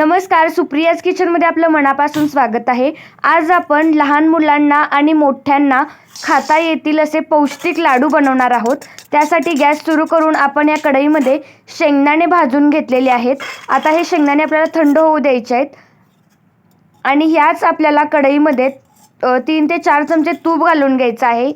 नमस्कार सुप्रियाज किचनमध्ये आपलं मनापासून स्वागत आहे. आज आपण लहान मुलांना आणि मोठ्यांना खाता येतील असे पौष्टिक लाडू बनवणार आहोत. त्यासाठी गॅस सुरू करून आपण या कढईमध्ये शेंगदाणे भाजून घेतलेले आहेत. आता हे शेंगदाणे आपल्याला थंड होऊ द्यायचे आहेत. आणि ह्याच आपल्याला कढईमध्ये तीन ते चार चमचे तूप घालून घ्यायचं आहे.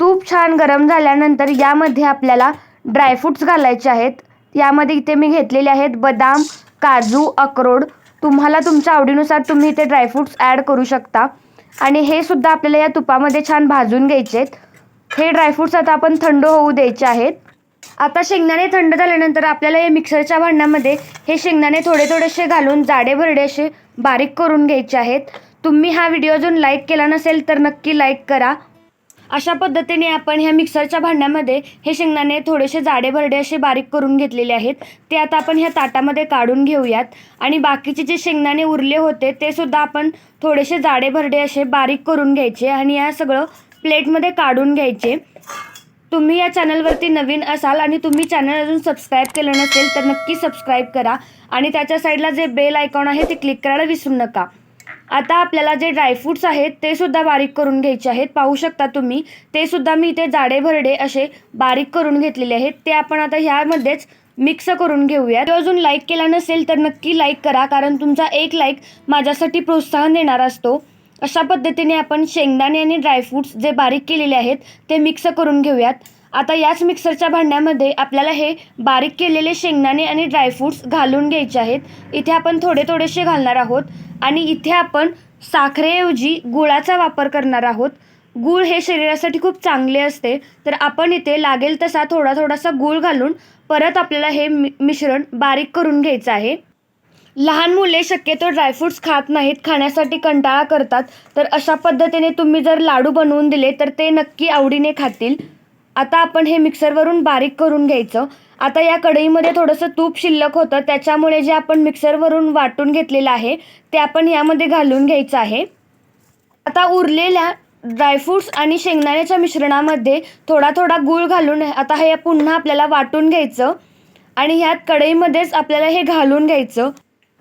तूप छान गरम झाल्यानंतर यामध्ये आपल्याला ड्रायफ्रूट्स घालायचे आहेत. यामध्ये इथे मी घेतलेले आहेत बदाम काजू अक्रोड तुम्हाला तुमच्या आवडीनुसार तुम्ही इथे ड्रायफ्रूट्स ॲड करू शकता. आणि हे सुद्धा आपल्याला या तुपामध्ये छान भाजून घ्यायचे आहेत. हे ड्रायफ्रूट्स आता आपण थंड होऊ द्यायचे आहेत. आता शेंगदाणे थंड झाल्यानंतर आपल्याला या मिक्सरच्या भांड्यामध्ये हे शेंगदाणे थोडे थोडेसे घालून जाडे भरडे असे बारीक करून घ्यायचे आहेत. तुम्ही हा व्हिडिओ अजून लाईक केला नसेल तर नक्की लाईक करा. अशा पद्धतीने आपण ह्या मिक्सरच्या भांड्यामध्ये हे शेंगदाणे थोडेसे जाडे भरडे असे बारीक करून घेतलेले आहेत. ते आता आपण ह्या ताटामध्ये काढून घेऊयात. आणि बाकीचे जे शेंगदाणे उरले होते ते सुद्धा आपण थोडेसे जाडे भरडे असे बारीक करून घ्यायचे आणि या सगळं प्लेटमध्ये काढून घ्यायचे. तुम्ही या चॅनलवरती नवीन असाल आणि तुम्ही चॅनल अजून सबस्क्राईब केलं नसेल तर नक्की सबस्क्राईब करा. आणि त्याच्या साईडला जे बेल आयकॉन आहे ते क्लिक करायला विसरू नका. आता आपल्याला जे ड्रायफ्रूट्स आहेत ते सुद्धा बारीक करून घ्यायचे आहेत. पाहू शकता तुम्ही ते सुद्धा मी इथे जाडे भरडे असे बारीक करून घेतलेले आहेत. ते आपण आता ह्यामध्येच मिक्स करून घेऊयात तो अजून लाईक केला नसेल तर नक्की लाईक करा कारण तुमचा एक लाईक माझ्यासाठी प्रोत्साहन देणार असतो. अशा पद्धतीने आपण शेंगदाणे आणि ड्रायफ्रूट्स जे बारीक केलेले आहेत ते मिक्स करून घेऊयात. आता याच मिक्सरच्या भांड्यामध्ये आपल्याला हे बारीक केलेले शेंगदाणे आणि ड्रायफ्रूट्स घालून घ्यायचे आहेत. इथे आपण थोडे थोडेसे घालणार आहोत. आणि इथे आपण साखरेऐवजी गुळाचा वापर करणार आहोत. गूळ हे शरीरासाठी खूप चांगले असते. तर आपण इथे लागेल तसा थोडा थोडासा गूळ घालून परत आपल्याला हे मि मिश्रण बारीक करून घ्यायचं आहे. लहान मुले शक्यतो ड्रायफ्रूट्स खात नाहीत खाण्यासाठी कंटाळा करतात. तर अशा पद्धतीने तुम्ही जर लाडू बनवून दिले तर ते नक्की आवडीने खातील. आता आपण हे मिक्सरवरून बारीक करून घ्यायचं. आता या कढईमध्ये थोडंसं तूप शिल्लक होतं. त्याच्यामुळे जे आपण मिक्सरवरून वाटून घेतलेलं आहे ते आपण यामध्ये घालून घ्यायचं आहे. आता उरलेल्या ड्रायफ्रूट्स आणि शेंगदाण्याच्या मिश्रणामध्ये थोडा थोडा गूळ घालून आता हे पुन्हा आपल्याला वाटून घ्यायचं. आणि ह्यात कढईमध्येच आपल्याला हे घालून घ्यायचं.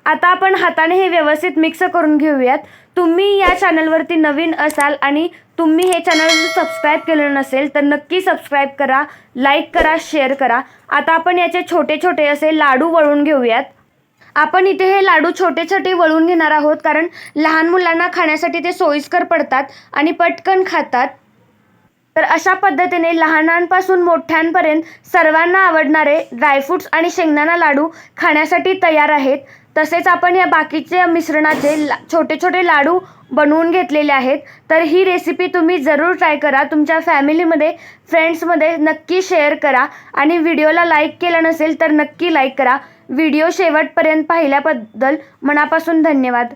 आता आपण हाताने हे व्यवस्थित मिक्स करून घेऊयात. तुम्ही या चॅनलवरती नवीन असाल आणि तुम्ही हे चॅनल सबस्क्राईब केलं नसेल तर नक्की सबस्क्राईब करा लाईक करा शेअर करा. आता आपण याचे छोटे छोटे असे लाडू वळून घेऊयात. आपण इथे हे लाडू छोटे छोटे वळून घेणार आहोत कारण लहान मुलांना खाण्यासाठी ते सोयीस्कर पडतात आणि पटकन खातात. तर अशा पद्धतीने लहानांपासून मोठ्यांपर्यंत सर्वांना आवडणारे ड्रायफ्रूट्स आणि शेंगदाणा लाडू खाण्यासाठी तयार आहेत. तसेच आपण या बाकीच्या मिश्रणाचे ला छोटे छोटे लाडू बनवून घेतलेले आहेत. तर ही रेसिपी तुम्ही जरूर ट्राय करा. तुमच्या फॅमिलीमध्ये फ्रेंड्समध्ये नक्की शेअर करा. आणि व्हिडिओला लाईक केला नसेल तर नक्की लाईक करा. व्हिडिओ शेवटपर्यंत पाहिल्याबद्दल मनापासून धन्यवाद.